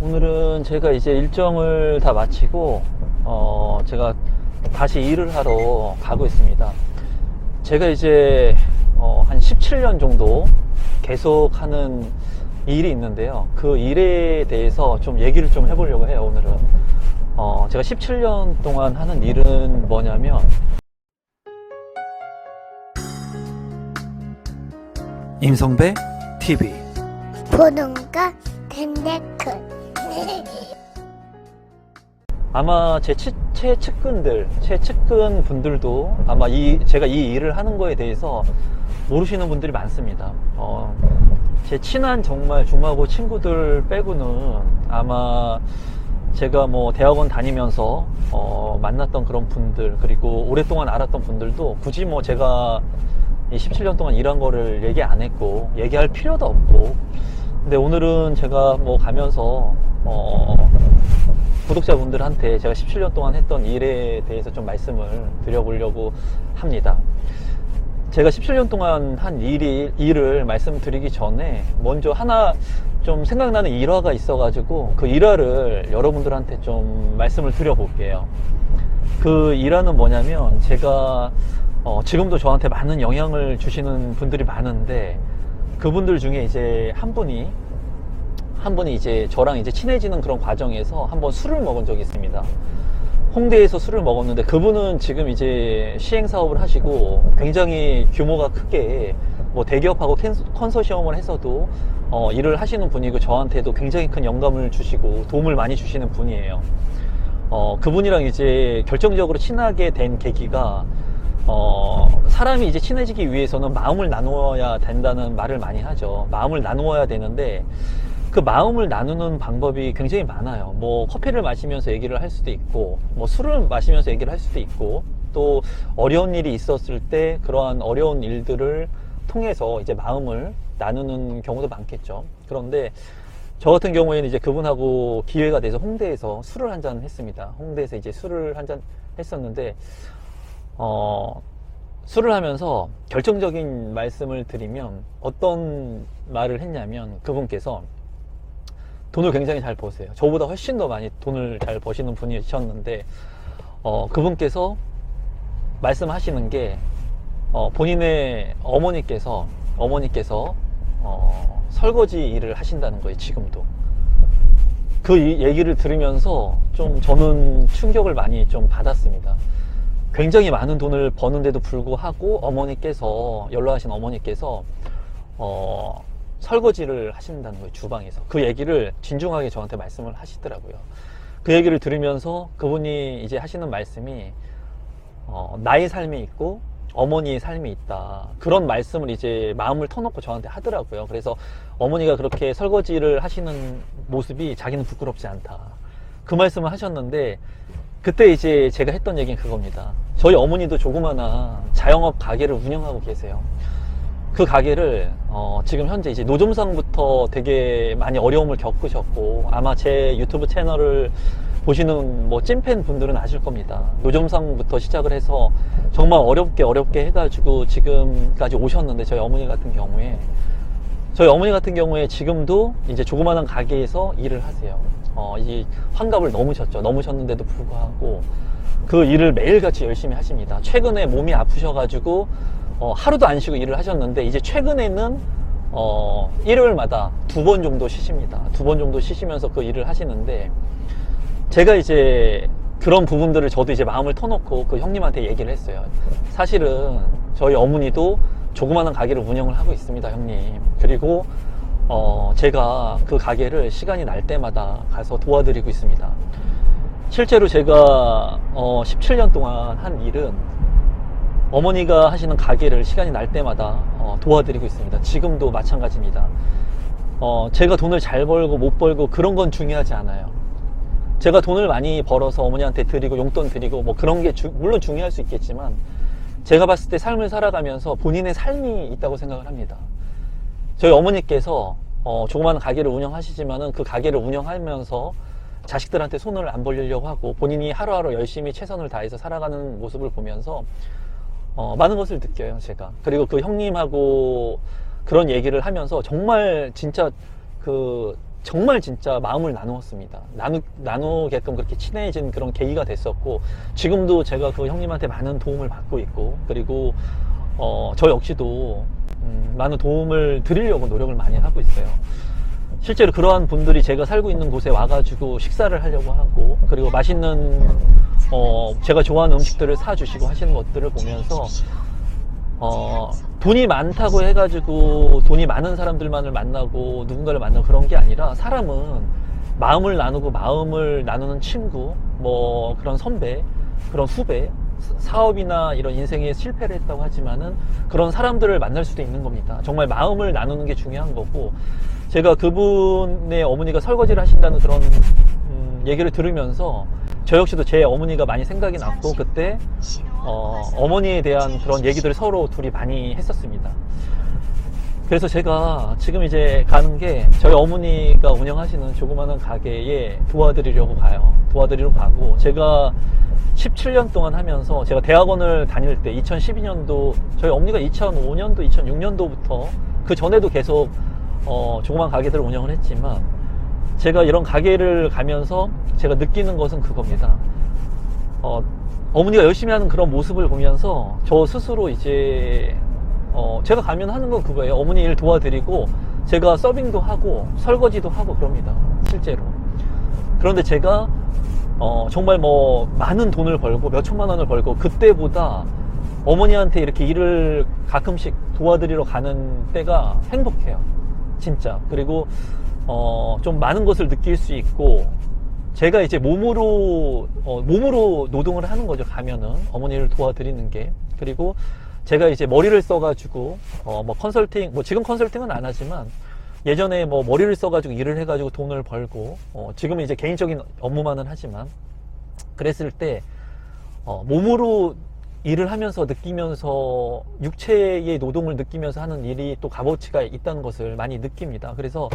오늘은 제가 이제 일정을 다 마치고 어 제가 다시 일을 하러 가고 있습니다. 제가 이제 어, 한 17년 정도 계속 하는 일이 있는데요. 그 일에 대해서 좀 얘기를 좀 해보려고 해요, 오늘은. 어, 제가 17년 동안 하는 일은 뭐냐면, 임성배 TV. 보동과 덴데크 아마 제 치- 최측근들, 최측근 분들도 아마 이, 제가 이 일을 하는 거에 대해서 모르시는 분들이 많습니다. 어, 제 친한 정말 중하고 친구들 빼고는 아마 제가 뭐 대학원 다니면서 어, 만났던 그런 분들 그리고 오랫동안 알았던 분들도 굳이 뭐 제가 이 17년 동안 일한 거를 얘기 안 했고 얘기할 필요도 없고 근데 오늘은 제가 뭐 가면서 어, 구독자분들한테 제가 17년 동안 했던 일에 대해서 좀 말씀을 드려보려고 합니다. 제가 17년 동안 한 일이, 일을 말씀드리기 전에 먼저 하나 좀 생각나는 일화가 있어가지고 그 일화를 여러분들한테 좀 말씀을 드려볼게요. 그 일화는 뭐냐면 제가 어, 지금도 저한테 많은 영향을 주시는 분들이 많은데 그분들 중에 이제 한 분이 한 분이 이제 저랑 이제 친해지는 그런 과정에서 한 번 술을 먹은 적이 있습니다. 홍대에서 술을 먹었는데 그분은 지금 이제 시행 사업을 하시고 굉장히 규모가 크게 뭐 대기업하고 캔- 컨소시엄을 해서도 어, 일을 하시는 분이고 저한테도 굉장히 큰 영감을 주시고 도움을 많이 주시는 분이에요. 어, 그분이랑 이제 결정적으로 친하게 된 계기가 어, 사람이 이제 친해지기 위해서는 마음을 나누어야 된다는 말을 많이 하죠. 마음을 나누어야 되는데 그 마음을 나누는 방법이 굉장히 많아요. 뭐 커피를 마시면서 얘기를 할 수도 있고, 뭐 술을 마시면서 얘기를 할 수도 있고, 또 어려운 일이 있었을 때 그러한 어려운 일들을 통해서 이제 마음을 나누는 경우도 많겠죠. 그런데 저 같은 경우에는 이제 그분하고 기회가 돼서 홍대에서 술을 한 잔 했습니다. 홍대에서 이제 술을 한 잔 했었는데, 어, 술을 하면서 결정적인 말씀을 드리면 어떤 말을 했냐면 그분께서 돈을 굉장히 잘 버세요. 저보다 훨씬 더 많이 돈을 잘 버시는 분이셨는데, 어, 그분께서 말씀하시는 게, 어, 본인의 어머니께서, 어머니께서, 어, 설거지 일을 하신다는 거예요, 지금도. 그 이- 얘기를 들으면서 좀 저는 충격을 많이 좀 받았습니다. 굉장히 많은 돈을 버는데도 불구하고 어머니께서, 연락하신 어머니께서, 어, 설거지를 하신다는 거예요, 주방에서. 그 얘기를 진중하게 저한테 말씀을 하시더라고요. 그 얘기를 들으면서 그분이 이제 하시는 말씀이, 어, 나의 삶이 있고, 어머니의 삶이 있다. 그런 말씀을 이제 마음을 터놓고 저한테 하더라고요. 그래서 어머니가 그렇게 설거지를 하시는 모습이 자기는 부끄럽지 않다. 그 말씀을 하셨는데, 그때 이제 제가 했던 얘기는 그겁니다. 저희 어머니도 조그마한 자영업 가게를 운영하고 계세요. 그 가게를 어, 지금 현재 이제 노점상부터 되게 많이 어려움을 겪으셨고 아마 제 유튜브 채널을 보시는 뭐 찐팬 분들은 아실 겁니다. 노점상부터 시작을 해서 정말 어렵게 어렵게 해가지고 지금까지 오셨는데 저희 어머니 같은 경우에 저희 어머니 같은 경우에 지금도 이제 조그마한 가게에서 일을 하세요. 어, 이 환갑을 넘으셨죠. 넘으셨는데도 불구하고 그 일을 매일같이 열심히 하십니다. 최근에 몸이 아프셔가지고 어, 하루도 안 쉬고 일을 하셨는데 이제 최근에는 어, 일요일마다 두 번 정도 쉬십니다. 두 번 정도 쉬시면서 그 일을 하시는데 제가 이제 그런 부분들을 저도 이제 마음을 터놓고 그 형님한테 얘기를 했어요. 사실은 저희 어머니도 조그마한 가게를 운영을 하고 있습니다, 형님. 그리고 어, 제가 그 가게를 시간이 날 때마다 가서 도와드리고 있습니다. 실제로 제가 어, 17년 동안 한 일은 어머니가 하시는 가게를 시간이 날 때마다 어, 도와드리고 있습니다. 지금도 마찬가지입니다. 어, 제가 돈을 잘 벌고 못 벌고 그런 건 중요하지 않아요. 제가 돈을 많이 벌어서 어머니한테 드리고 용돈 드리고 뭐 그런 게 주- 물론 중요할 수 있겠지만 제가 봤을 때 삶을 살아가면서 본인의 삶이 있다고 생각을 합니다. 저희 어머니께서 어, 조그마한 가게를 운영하시지만은 그 가게를 운영하면서 자식들한테 손을 안 벌리려고 하고 본인이 하루하루 열심히 최선을 다해서 살아가는 모습을 보면서 어, 많은 것을 느껴요, 제가. 그리고 그 형님하고 그런 얘기를 하면서 정말 진짜 그 정말 진짜 마음을 나누었습니다. 나누, 나누게끔 그렇게 친해진 그런 계기가 됐었고, 지금도 제가 그 형님한테 많은 도움을 받고 있고, 그리고, 어, 저 역시도, 음, 많은 도움을 드리려고 노력을 많이 하고 있어요. 실제로 그러한 분들이 제가 살고 있는 곳에 와가지고 식사를 하려고 하고, 그리고 맛있는, 어, 제가 좋아하는 음식들을 사주시고 하시는 것들을 보면서, 어, 돈이 많다고 해가지고 돈이 많은 사람들만을 만나고 누군가를 만나고 그런 게 아니라 사람은 마음을 나누고 마음을 나누는 친구, 뭐 그런 선배, 그런 후배, 사- 사업이나 이런 인생에 실패를 했다고 하지만은 그런 사람들을 만날 수도 있는 겁니다. 정말 마음을 나누는 게 중요한 거고 제가 그분의 어머니가 설거지를 하신다는 그런 음, 얘기를 들으면서 저 역시도 제 어머니가 많이 생각이 났고 그때 어, 어머니에 대한 그런 얘기들을 서로 둘이 많이 했었습니다. 그래서 제가 지금 이제 가는 게 저희 어머니가 운영하시는 조그마한 가게에 도와드리려고 가요. 도와드리러 가고 제가 17년 동안 하면서 제가 대학원을 다닐 때 2012년도 저희 어머니가 2005년도, 2006년도부터 그 전에도 계속 어, 조그만 가게들을 운영을 했지만 제가 이런 가게를 가면서 제가 느끼는 것은 그겁니다. 어, 어머니가 열심히 하는 그런 모습을 보면서 저 스스로 이제 어, 제가 가면 하는 건 그거예요. 어머니 일 도와드리고 제가 서빙도 하고 설거지도 하고 그럽니다. 실제로. 그런데 제가 어, 정말 뭐 많은 돈을 벌고 몇 천만 원을 벌고 그때보다 어머니한테 이렇게 일을 가끔씩 도와드리러 가는 때가 행복해요. 진짜. 그리고 어, 좀 많은 것을 느낄 수 있고 제가 이제 몸으로 어, 몸으로 노동을 하는 거죠 가면은 어머니를 도와드리는 게 그리고 제가 이제 머리를 써가지고 어, 뭐 컨설팅 뭐 지금 컨설팅은 안 하지만 예전에 뭐 머리를 써가지고 일을 해가지고 돈을 벌고 어, 지금은 이제 개인적인 업무만은 하지만 그랬을 때 어, 몸으로 일을 하면서 느끼면서 육체의 노동을 느끼면서 하는 일이 또 값어치가 있다는 것을 많이 느낍니다. 그래서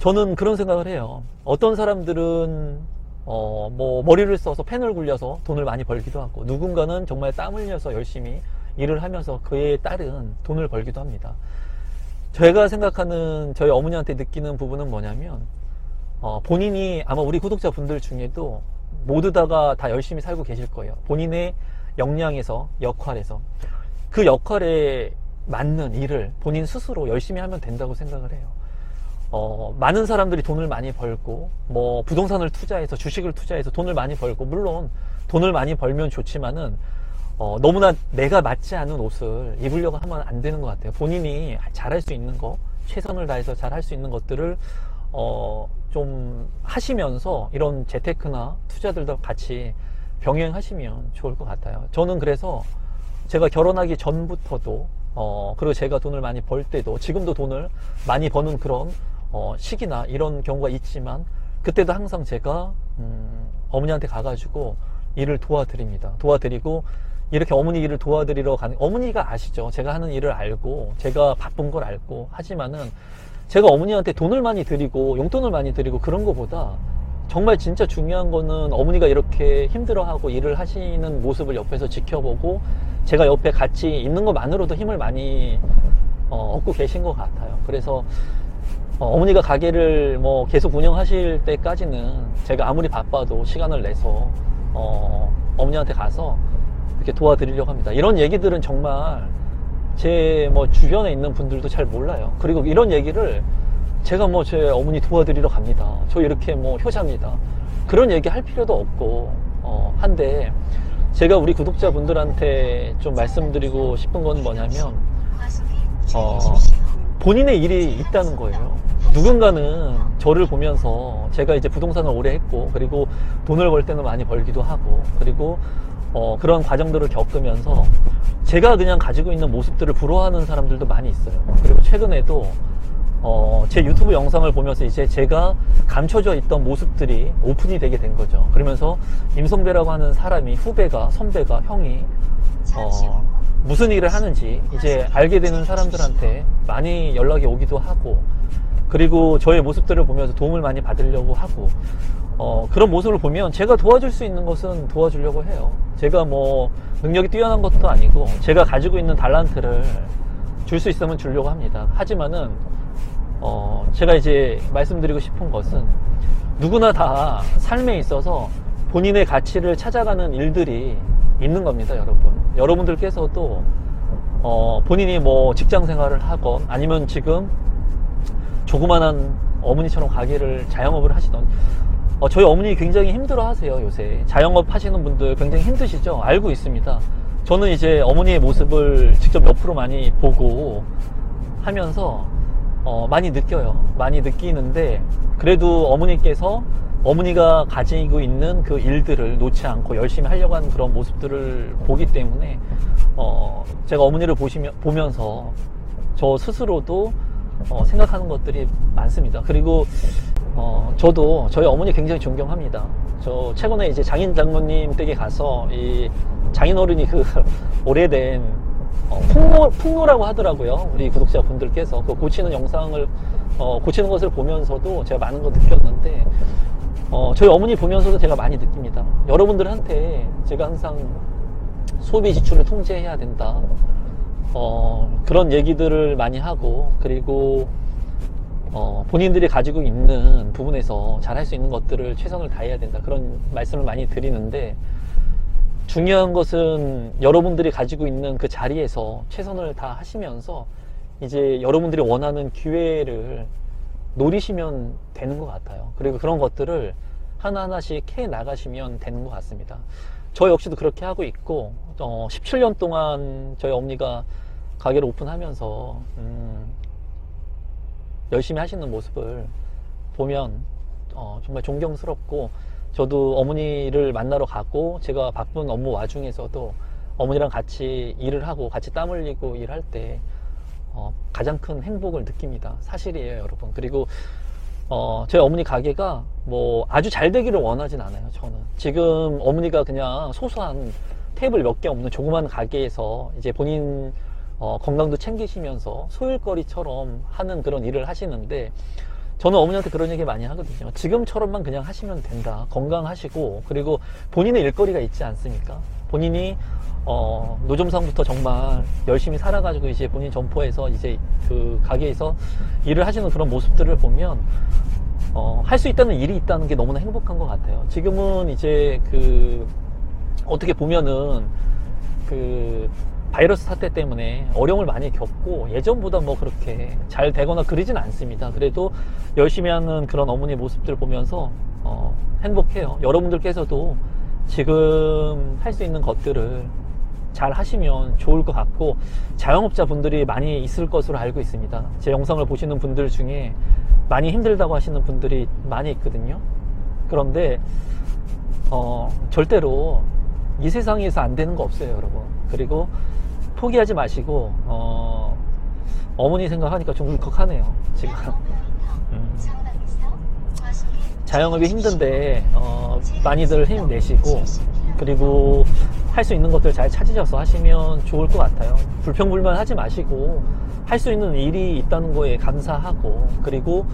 저는 그런 생각을 해요. 어떤 사람들은 어, 뭐 머리를 써서 펜을 굴려서 돈을 많이 벌기도 하고 누군가는 정말 땀 흘려서 열심히 일을 하면서 그에 따른 돈을 벌기도 합니다. 제가 생각하는 저희 어머니한테 느끼는 부분은 뭐냐면 어, 본인이 아마 우리 구독자 분들 중에도 모두 다가 다 열심히 살고 계실 거예요. 본인의 역량에서 역할에서 그 역할에 맞는 일을 본인 스스로 열심히 하면 된다고 생각을 해요. 어, 많은 사람들이 돈을 많이 벌고, 뭐, 부동산을 투자해서, 주식을 투자해서 돈을 많이 벌고, 물론 돈을 많이 벌면 좋지만은, 어, 너무나 내가 맞지 않은 옷을 입으려고 하면 안 되는 것 같아요. 본인이 잘할 수 있는 거, 최선을 다해서 잘할 수 있는 것들을, 어, 좀 하시면서 이런 재테크나 투자들도 같이 병행하시면 좋을 것 같아요. 저는 그래서 제가 결혼하기 전부터도 어 그리고 제가 돈을 많이 벌 때도 지금도 돈을 많이 버는 그런 어 시기나 이런 경우가 있지만 그때도 항상 제가 음 어머니한테 가가지고 일을 도와드립니다. 도와드리고 이렇게 어머니 일을 도와드리러 가는 어머니가 아시죠? 제가 하는 일을 알고 제가 바쁜 걸 알고 하지만은 제가 어머니한테 돈을 많이 드리고 용돈을 많이 드리고 그런 거보다 정말 진짜 중요한 거는 어머니가 이렇게 힘들어하고 일을 하시는 모습을 옆에서 지켜보고 제가 옆에 같이 있는 것만으로도 힘을 많이 어, 얻고 계신 것 같아요. 그래서 어, 머니가 가게를 뭐 계속 운영하실 때까지는 제가 아무리 바빠도 시간을 내서 어, 어머니한테 가서 이렇게 도와드리려고 합니다. 이런 얘기들은 정말 제 뭐 주변에 있는 분들도 잘 몰라요. 그리고 이런 얘기를 제가 뭐 제 어머니 도와드리러 갑니다. 저 이렇게 뭐 효자입니다. 그런 얘기 할 필요도 없고, 어, 한데, 제가 우리 구독자분들한테 좀 말씀드리고 싶은 건 뭐냐면, 어, 본인의 일이 있다는 거예요. 누군가는 저를 보면서 제가 이제 부동산을 오래 했고, 그리고 돈을 벌 때는 많이 벌기도 하고, 그리고 어, 그런 과정들을 겪으면서 제가 그냥 가지고 있는 모습들을 부러워하는 사람들도 많이 있어요. 그리고 최근에도 어, 제 유튜브 영상을 보면서 이제 제가 감춰져 있던 모습들이 오픈이 되게 된 거죠. 그러면서 임성배라고 하는 사람이 후배가, 선배가, 형이 어, 무슨 일을 하는지 이제 알게 되는 사람들한테 많이 연락이 오기도 하고 그리고 저의 모습들을 보면서 도움을 많이 받으려고 하고 어, 그런 모습을 보면 제가 도와줄 수 있는 것은 도와주려고 해요. 제가 뭐 능력이 뛰어난 것도 아니고 제가 가지고 있는 달란트를 줄 수 있으면 주려고 합니다. 하지만은 어, 제가 이제 말씀드리고 싶은 것은 누구나 다 삶에 있어서 본인의 가치를 찾아가는 일들이 있는 겁니다, 여러분. 여러분들께서도 어, 본인이 뭐 직장 생활을 하건 아니면 지금 조그만한 어머니처럼 가게를 자영업을 하시던 어, 저희 어머니 굉장히 힘들어 하세요, 요새. 자영업 하시는 분들 굉장히 힘드시죠? 알고 있습니다. 저는 이제 어머니의 모습을 직접 옆으로 많이 보고 하면서 어, 많이 느껴요. 많이 느끼는데 그래도 어머니께서 어머니가 가지고 있는 그 일들을 놓지 않고 열심히 하려고 하는 그런 모습들을 보기 때문에 어, 제가 어머니를 보시면, 보면서 저 스스로도 어, 생각하는 것들이 많습니다. 그리고 어, 저도 저희 어머니 굉장히 존경합니다. 저 최근에 이제 장인 장모님 댁에 가서 이 장인 어른이 그 오래된 어, 풍노, 풍노라고 하더라고요. 우리 구독자 분들께서 그 고치는 영상을 어, 고치는 것을 보면서도 제가 많은 거 느꼈는데 어, 저희 어머니 보면서도 제가 많이 느낍니다. 여러분들한테 제가 항상 소비 지출을 통제해야 된다. 어, 그런 얘기들을 많이 하고 그리고 어, 본인들이 가지고 있는 부분에서 잘 할 수 있는 것들을 최선을 다해야 된다. 그런 말씀을 많이 드리는데 중요한 것은 여러분들이 가지고 있는 그 자리에서 최선을 다 하시면서 이제 여러분들이 원하는 기회를 노리시면 되는 것 같아요. 그리고 그런 것들을 하나하나씩 해 나가시면 되는 것 같습니다. 저 역시도 그렇게 하고 있고, 어, 17년 동안 저희 어머니가 가게를 오픈하면서, 음, 열심히 하시는 모습을 보면, 어, 정말 존경스럽고, 저도 어머니를 만나러 가고, 제가 바쁜 업무 와중에서도 어머니랑 같이 일을 하고, 같이 땀 흘리고 일할 때, 어, 가장 큰 행복을 느낍니다. 사실이에요, 여러분. 그리고 어, 저희 어머니 가게가 뭐 아주 잘 되기를 원하진 않아요, 저는. 지금 어머니가 그냥 소소한 테이블 몇 개 없는 조그만 가게에서 이제 본인 어, 건강도 챙기시면서 소일거리처럼 하는 그런 일을 하시는데 저는 어머니한테 그런 얘기 많이 하거든요. 지금처럼만 그냥 하시면 된다. 건강하시고 그리고 본인의 일거리가 있지 않습니까? 본인이 어, 노점상부터 정말 열심히 살아가지고 이제 본인 점포에서 이제 그 가게에서 일을 하시는 그런 모습들을 보면 어, 할 수 있다는 일이 있다는 게 너무나 행복한 것 같아요. 지금은 이제 그 어떻게 보면은 그 바이러스 사태 때문에 어려움을 많이 겪고 예전보다 뭐 그렇게 잘 되거나 그러진 않습니다. 그래도 열심히 하는 그런 어머니 모습들 보면서 어, 행복해요. 여러분들께서도 지금 할 수 있는 것들을 잘 하시면 좋을 것 같고 자영업자 분들이 많이 있을 것으로 알고 있습니다. 제 영상을 보시는 분들 중에 많이 힘들다고 하시는 분들이 많이 있거든요. 그런데 어, 절대로 이 세상에서 안 되는 거 없어요, 여러분. 그리고 포기하지 마시고 어, 어머니 생각하니까 좀 울컥하네요, 지금. 음. 자영업이 힘든데 어, 많이들 힘내시고 그리고 할 수 있는 것들 잘 찾으셔서 하시면 좋을 것 같아요. 불평불만 하지 마시고 할 수 있는 일이 있다는 거에 감사하고 그리고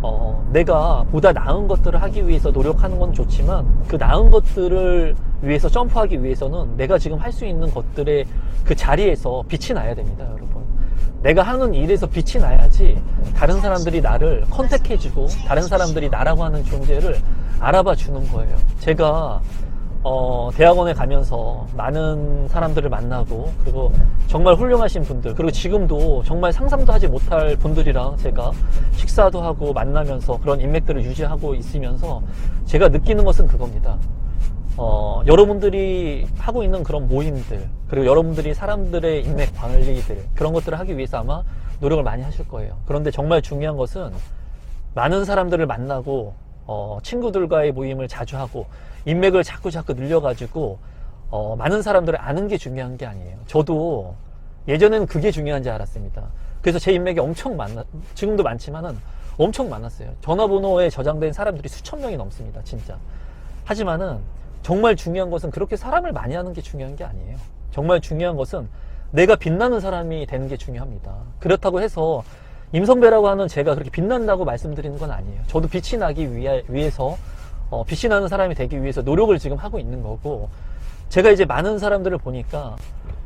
어, 내가 보다 나은 것들을 하기 위해서 노력하는 건 좋지만 그 나은 것들을 위해서 점프하기 위해서는 내가 지금 할 수 있는 것들의 그 자리에서 빛이 나야 됩니다, 여러분. 내가 하는 일에서 빛이 나야지 다른 사람들이 나를 컨택해주고 다른 사람들이 나라고 하는 존재를 알아봐 주는 거예요. 제가 어, 대학원에 가면서 많은 사람들을 만나고 그리고 정말 훌륭하신 분들 그리고 지금도 정말 상상도 하지 못할 분들이랑 제가 식사도 하고 만나면서 그런 인맥들을 유지하고 있으면서 제가 느끼는 것은 그겁니다. 어, 여러분들이 하고 있는 그런 모임들, 그리고 여러분들이 사람들의 인맥 관리들, 그런 것들을 하기 위해서 아마 노력을 많이 하실 거예요. 그런데 정말 중요한 것은 많은 사람들을 만나고, 어, 친구들과의 모임을 자주 하고, 인맥을 자꾸 자꾸 늘려가지고, 어, 많은 사람들을 아는 게 중요한 게 아니에요. 저도 예전에는 그게 중요한지 알았습니다. 그래서 제 인맥이 엄청 많아, 지금도 많지만은 엄청 많았어요. 전화번호에 저장된 사람들이 수천 명이 넘습니다, 진짜. 하지만은 정말 중요한 것은 그렇게 사람을 많이 하는 게 중요한 게 아니에요. 정말 중요한 것은 내가 빛나는 사람이 되는 게 중요합니다. 그렇다고 해서 임선배라고 하는 제가 그렇게 빛난다고 말씀드리는 건 아니에요. 저도 빛이 나기 위해, 위해서 어, 빛이 나는 사람이 되기 위해서 노력을 지금 하고 있는 거고 제가 이제 많은 사람들을 보니까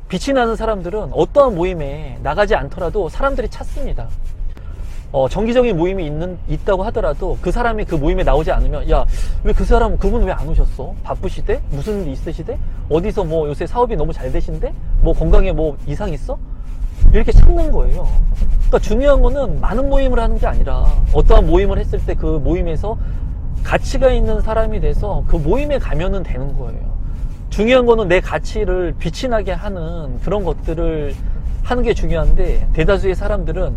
빛이 나는 사람들은 어떠한 모임에 나가지 않더라도 사람들이 찾습니다. 어, 정기적인 모임이 있는, 있다고 하더라도 그 사람이 그 모임에 나오지 않으면, 야, 왜 그 사람, 그분 왜 안 오셨어? 바쁘시대? 무슨 일 있으시대? 어디서 뭐 요새 사업이 너무 잘 되신데? 뭐 건강에 뭐 이상 있어? 이렇게 찾는 거예요. 그러니까 중요한 거는 많은 모임을 하는 게 아니라 어떠한 모임을 했을 때 그 모임에서 가치가 있는 사람이 돼서 그 모임에 가면은 되는 거예요. 중요한 거는 내 가치를 빛이 나게 하는 그런 것들을 하는 게 중요한데 대다수의 사람들은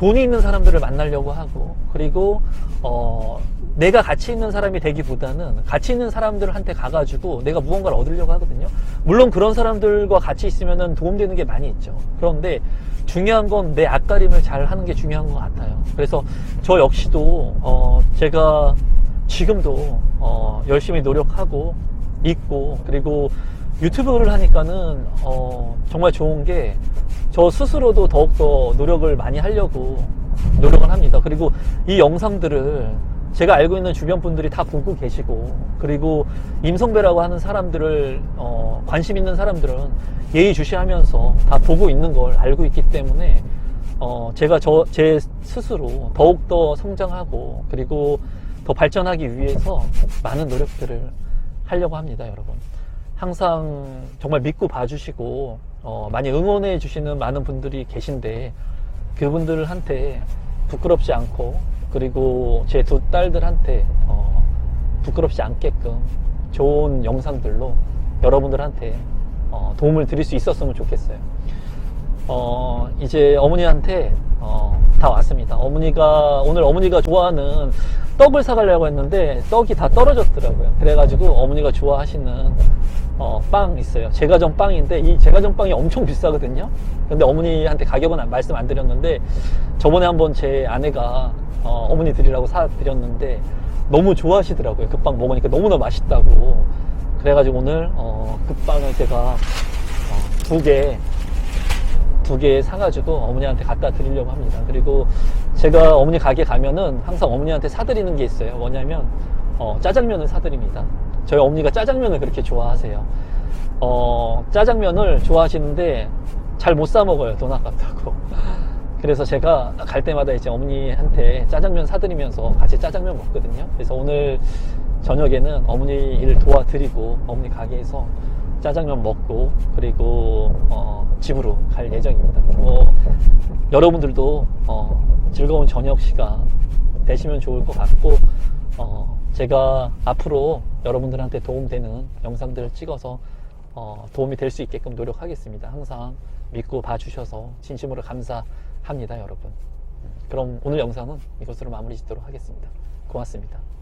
돈이 있는 사람들을 만나려고 하고 그리고 어 내가 가치 있는 사람이 되기보다는 가치 있는 사람들한테 가가지고 내가 무언가를 얻으려고 하거든요. 물론 그런 사람들과 같이 있으면은 도움되는 게 많이 있죠. 그런데 중요한 건 내 앞가림을 잘 하는 게 중요한 것 같아요. 그래서 저 역시도 어 제가 지금도 어 열심히 노력하고 있고 그리고 유튜브를 하니까는 어 정말 좋은 게 저 스스로도 더욱더 노력을 많이 하려고 노력을 합니다. 그리고 이 영상들을 제가 알고 있는 주변 분들이 다 보고 계시고 그리고 임성배라고 하는 사람들을 어, 관심 있는 사람들은 예의주시하면서 다 보고 있는 걸 알고 있기 때문에 어, 제가 저 제 스스로 더욱 더 성장하고 그리고 더 발전하기 위해서 많은 노력들을 하려고 합니다, 여러분. 항상 정말 믿고 봐주시고 어, 많이 응원해 주시는 많은 분들이 계신데 그분들한테 부끄럽지 않고 그리고 제 두 딸들한테 어, 부끄럽지 않게끔 좋은 영상들로 여러분들한테 어, 도움을 드릴 수 있었으면 좋겠어요. 어, 이제 어머니한테 어, 다 왔습니다. 어머니가 오늘 어머니가 좋아하는 떡을 사가려고 했는데 떡이 다 떨어졌더라고요. 그래가지고 어머니가 좋아하시는 어, 빵 있어요. 제과점 빵인데 이 제과점 빵이 엄청 비싸거든요. 근데 어머니한테 가격은 안- 말씀 안 드렸는데 저번에 한번 제 아내가 어, 어머니 드리라고 사 드렸는데 너무 좋아하시더라고요. 그 빵 먹으니까 너무나 맛있다고. 그래가지고 오늘 어, 그 빵을 제가 어, 두 개, 두 개 사가지고 어머니한테 갖다 드리려고 합니다. 그리고 제가 어머니 가게 가면은 항상 어머니한테 사드리는 게 있어요. 뭐냐면, 어, 짜장면을 사드립니다. 저희 어머니가 짜장면을 그렇게 좋아하세요. 어, 짜장면을 좋아하시는데 잘 못 사 먹어요. 돈 아깝다고. 그래서 제가 갈 때마다 이제 어머니한테 짜장면 사드리면서 같이 짜장면 먹거든요. 그래서 오늘 저녁에는 어머니를 도와드리고 어머니 가게에서 짜장면 먹고 그리고 어, 집으로 갈 예정입니다. 뭐 여러분들도 어, 즐거운 저녁 시간 되시면 좋을 것 같고 어, 제가 앞으로 여러분들한테 도움되는 영상들을 찍어서 어, 도움이 될 수 있게끔 노력하겠습니다. 항상 믿고 봐주셔서 진심으로 감사합니다, 여러분. 음, 그럼 오늘 영상은 이것으로 마무리 짓도록 하겠습니다. 고맙습니다.